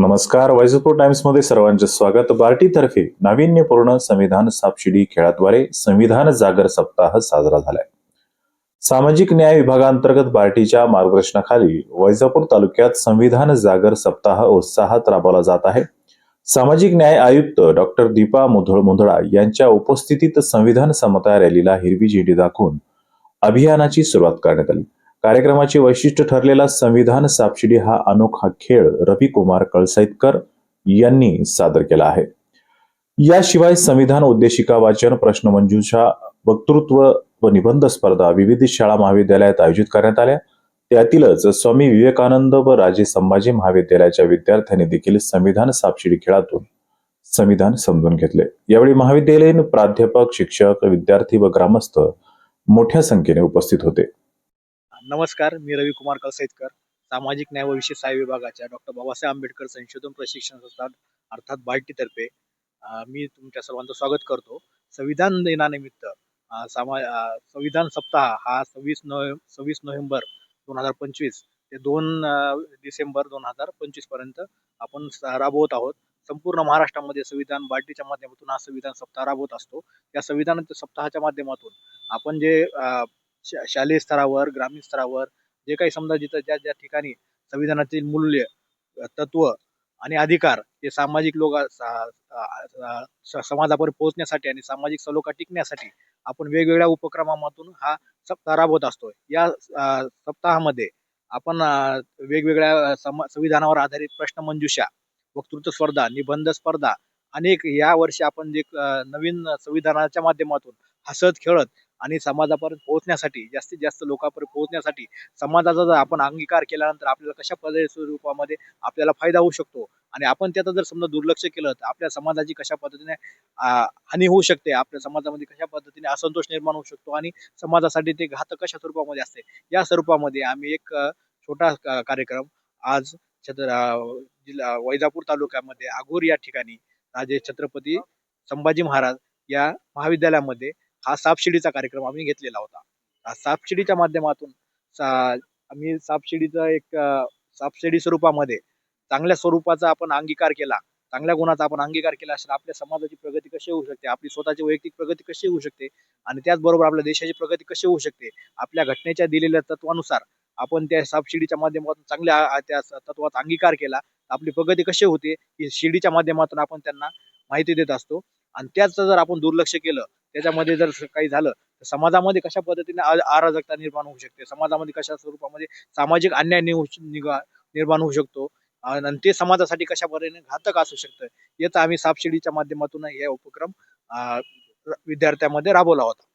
नमस्कार वैजपूर टाइम्समध्ये सर्वांचे स्वागत. बार्टीतर्फे नाविन्यपूर्ण संविधान सापशिडी खेळाद्वारे संविधान जागर सप्ताह साजरा झालाय. सामाजिक न्याय विभागांतर्गत बार्टीच्या मार्गदर्शनाखाली वैजापूर तालुक्यात संविधान जागर सप्ताह उत्साहात राबवला जात आहे. सामाजिक न्याय आयुक्त डॉक्टर दीपा मुधोळ मुंधळा यांच्या उपस्थितीत संविधान समता रॅलीला हिरवी झेंडी दाखवून अभियानाची सुरुवात करण्यात आली. कार्यक्रमाचे वैशिष्ट्य ठरलेला संविधान सापशिडी हा अनोखा खेळ रविकुमार कळसैतकर यांनी सादर केला आहे. याशिवाय संविधान उद्देशिका वाचन प्रश्नमंजुषा वक्तृत्व व निबंध स्पर्धा विविध शाळा महाविद्यालयात आयोजित करण्यात आल्या. त्यातीलच स्वामी विवेकानंद व राजे संभाजी महाविद्यालयाच्या विद्यार्थ्यांनी देखील संविधान सापशिडी खेळातून संविधान समजून घेतले. यावेळी महाविद्यालयीन प्राध्यापक शिक्षक विद्यार्थी व ग्रामस्थ मोठ्या संख्येने उपस्थित होते. नमस्कार मी रविकुमार कळसैतकर सामाजिक न्याय व विशेष सहाय्य विभागाच्या डॉक्टर बाबासाहेब आंबेडकर संशोधन प्रशिक्षण संस्था अर्थात बाल्टीतर्फे मी तुमच्या सर्वांचं स्वागत करतो. संविधान दिनानिमित्त सामा संविधान सप्ताह हा सव्वीस नोव्हे सव्वीस नोव्हेंबर दोन हजार पंचवीस ते दोन डिसेंबर दोन हजार पंचवीसपर्यंत आपण स- राबवत आहोत. संपूर्ण महाराष्ट्रामध्ये संविधान बाल्टीच्या माध्यमातून हा संविधान सप्ताह राबवत असतो. या संविधान सप्ताहाच्या माध्यमातून आपण जे शा- शालेय स्तरावर ग्रामीण स्तरावर जे काही समजा जिथं ज्या ज्या ठिकाणी संविधानातील मूल्य तत्व आणि अधिकार हे सामाजिक लोक समाजापर्यंत पोहोचण्यासाठी आणि सामाजिक सलोखा टिकण्यासाठी आपण वेगवेगळ्या उपक्रमामधून हा सप्ताह राबवत असतो या सप्ताहामध्ये आपण वेगवेगळ्या सम संविधानावर आधारित प्रश्नमंजुषा वक्तृत्व स्पर्धा निबंध स्पर्धा अनेक या वर्षी आपण जे नवीन संविधानाच्या माध्यमातून हसत खेळत आणि समाजापर्यंत पोहोचण्यासाठी जास्तीत जास्त लोकांपर्यंत पोहोचण्यासाठी समाजाचा जर आपण अंगीकार केल्यानंतर आपल्याला कशा पद्धती स्वरूपामध्ये आपल्याला फायदा होऊ शकतो? आणि आपण त्याचं जर समजा दुर्लक्ष केलं तर आपल्या समाजाची कशा पद्धतीने हानी होऊ शकते? आपल्या समाजामध्ये कशा पद्धतीने असंतोष निर्माण होऊ शकतो? आणि समाजासाठी ते घातक कशा स्वरूपामध्ये असते? या स्वरूपामध्ये आम्ही एक छोटा कार्यक्रम आज छत्र जिल्हा वैजापूर तालुक्यामध्ये आगोर या ठिकाणी राजे छत्रपती संभाजी महाराज या महाविद्यालयामध्ये हा सापशिडीचा कार्यक्रम आम्ही घेतलेला होता. हा सापशिडीच्या माध्यमातून सा- आम्ही सापशिडीचा एक सापशिडी स्वरूपामध्ये चांगल्या स्वरूपाचा आपण अंगीकार केला चांगल्या गुणाचा आपण अंगीकार केला असेल आपल्या समाजाची प्रगती कशी होऊ शकते आपली स्वतःची वैयक्तिक प्रगती कशी होऊ शकते आणि त्याचबरोबर आपल्या देशाची प्रगती कशी होऊ शकते आपल्या घटनेच्या दिलेल्या तत्वानुसार आपण त्या सापशिडीच्या माध्यमातून चांगल्या त्या तत्वाचा अंगीकार केला आपली प्रगती कशी होते ही शिडीच्या माध्यमातून आपण त्यांना माहिती देत असतो. आणि त्याचं जर आपण दुर्लक्ष केलं त्याच्यामध्ये जर काही झालं तर समाजामध्ये कशा पद्धतीने अराजकता निर्माण होऊ शकते? समाजामध्ये कशा स्वरूपामध्ये सामाजिक अन्याय निर्माण होऊ शकतो? आणि ते समाजासाठी कशा पद्धतीने घातक असू शकतं? याचा आम्ही सापशिडीच्या माध्यमातून हे उपक्रम विद्यार्थ्यामध्ये विद्यार्थ्यांमध्ये राबवला होता.